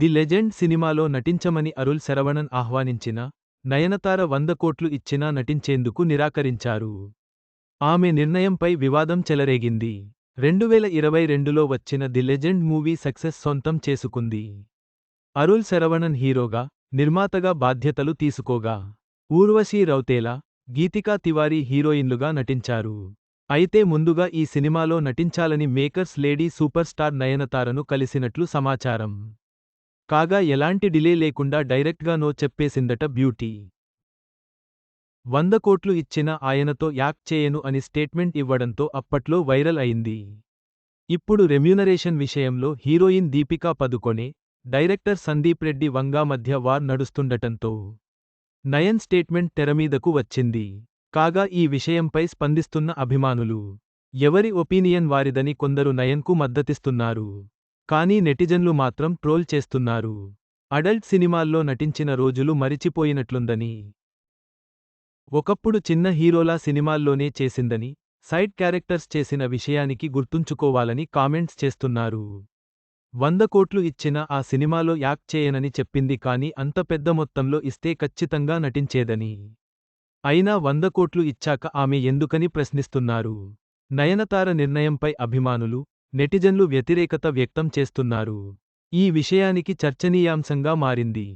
The legend సినిమాలో నటించమని అరుల్ శరవణన్ ఆహ్వానించిన నయనతార వంద కోట్లు ఇచ్చినా నటించేందుకు నిరాకరించారు. ఆమె నిర్ణయంపై వివాదం చెలరేగింది. రెండువేల ఇరవై రెండులో వచ్చిన ది లెజెండ్ మూవీ సక్సెస్ సొంతం చేసుకుంది. అరుల్ శరవణన్ హీరోగా నిర్మాతగా బాధ్యతలు తీసుకోగా. ఊర్వశీ రౌతేలా గీతికా తివారీ హీరోయిన్లుగా నటించారు. అయితే ముందుగా ఈ సినిమాలో నటించాలని మేకర్స్ లేడీ సూపర్ స్టార్ నయనతారను కలిసినట్లు సమాచారం. కాగా ఎలాంటి డిలే లేకుండా డైరెక్ట్గా నో చెప్పేసిందట బ్యూటీ. వంద కోట్లు ఇచ్చిన ఆయనతో యాక్ట్ చేయను అని స్టేట్మెంట్ ఇవ్వడంతో అప్పట్లో వైరల్ అయింది. ఇప్పుడు రెమ్యూనరేషన్ విషయంలో హీరోయిన్ దీపికా పదుకొనే డైరెక్టర్ సందీప్ రెడ్డి వంగా మధ్య వార్ నడుస్తుండటంతో నయన్ స్టేట్మెంట్ తెరమీదకు వచ్చింది. కాగా ఈ విషయంపై స్పందిస్తున్న అభిమానులు ఎవరి ఒపీనియన్ వారిదని కొందరు నయన్కు మద్దతిస్తున్నారు. కానీ నెటిజన్లు మాత్రం ట్రోల్ చేస్తున్నారు. అడల్ట్ సినిమాల్లో నటించిన రోజులు మరిచిపోయినట్లుందని. ఒకప్పుడు చిన్న హీరోలా సినిమాల్లోనే చేసిందని సైడ్ క్యారెక్టర్స్ చేసిన విషయానికి గుర్తుంచుకోవాలని కామెంట్స్ చేస్తున్నారు. వంద కోట్లు ఇచ్చిన ఆ సినిమాలో యాక్ట్ చేయనని చెప్పింది కానీ అంత పెద్ద మొత్తంలో ఇస్తే ఖచ్చితంగా నటించేదని. అయినా వంద కోట్లు ఇచ్చాక ఆమె ఎందుకని ప్రశ్నిస్తున్నారు? నయనతార నిర్ణయంపై అభిమానులు నెటిజన్లు వ్యతిరేకత వ్యక్తం చేస్తున్నారు. ఈ విషయానికి చర్చనీయాంశంగా మారింది.